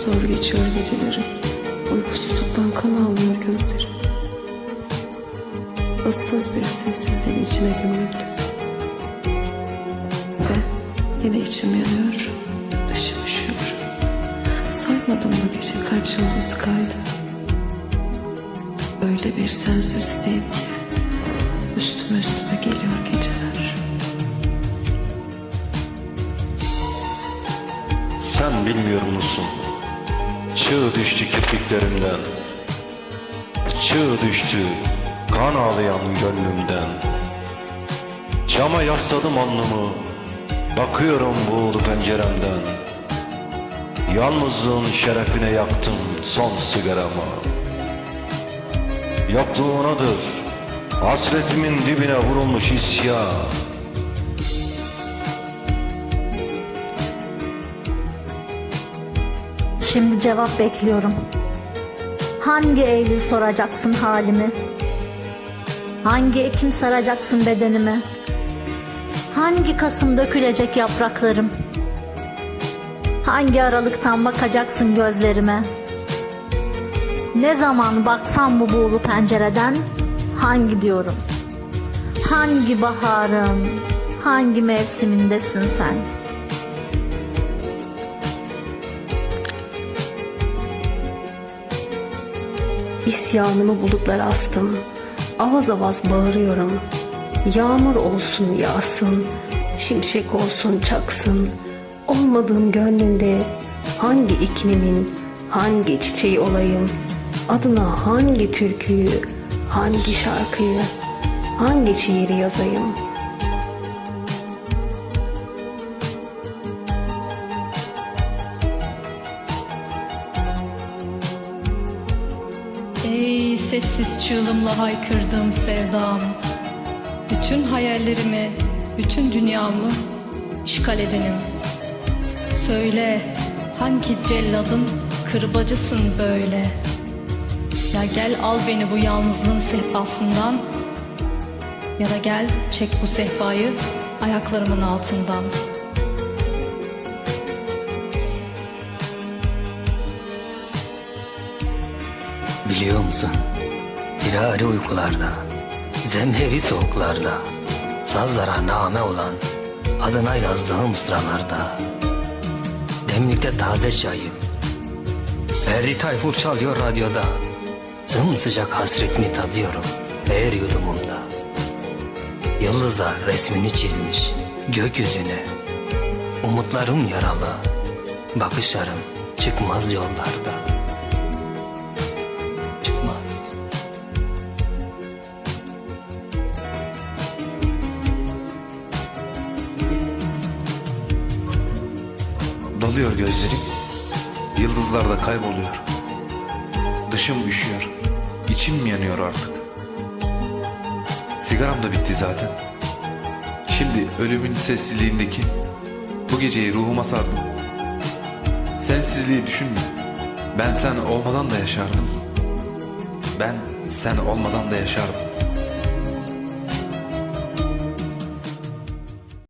Zor geçiyor gecelerim. Uykusuzluktan kan ağlıyor gözlerim. Issız bir sessizliğin içine gömüldüm. Ve yine içim yanıyor, dışım üşüyor. Saymadım bu gece kaç yıldız kaydı. Öyle bir sensizliğim ki üstüme üstüme geliyor geceler. Sen bilmiyor musun? Çığ düştü kirpiklerimden. Çığ düştü kan ağlayan gönlümden. Cama yasladım alnımı. Bakıyorum buğulu penceremden. Yalnızlığın şerefine yaktım son sigaramı. Yokluğunadır hasretimin dibine vurulmuş isyan. Şimdi cevap bekliyorum. Hangi Eylül soracaksın halimi? Hangi Ekim saracaksın bedenimi? Hangi Kasım dökülecek yapraklarım? Hangi aralıktan bakacaksın gözlerime? Ne zaman baksam bu buğulu pencereden hangi diyorum? Hangi baharın, hangi mevsimindesin sen?'' İsyanımı bulutlara astım. Avaz avaz bağırıyorum. Yağmur olsun yağsın, şimşek olsun çaksın. Olmadığım gönlünde hangi iklimin, hangi çiçeği olayım? Adına hangi türküyü, hangi şarkıyı, hangi şiiri yazayım? Sessiz çığlımla haykırdığım sevdam. Bütün hayallerimi, bütün dünyamı işgal edenim. Söyle hangi celladın kırbacısın böyle? Ya gel al beni bu yalnızlığın sehpasından. Ya da gel çek bu sehpayı ayaklarımın altından. Biliyor musun? Firari uykularda, zemheri soğuklarda, sazlara name olan adına yazdığım sıralarda. Demlikte taze çayım, Ferdi Tayfur çalıyor radyoda. Sımsıcak hasretini tadıyorum her yudumumda. Yıldızlar resmini çizmiş gökyüzüne. Umutlarım yaralı, bakışlarım çıkmaz yollarda. Dalıyor gözlerim, yıldızlarda kayboluyor. Dışım üşüyor, içim yanıyor artık. Sigaram da bitti zaten. Şimdi ölümün sessizliğindeki bu geceyi ruhuma sardım. Sensizliği düşünme. Ben sen olmadan da yaşardım. Ben sen olmadan da yaşardım.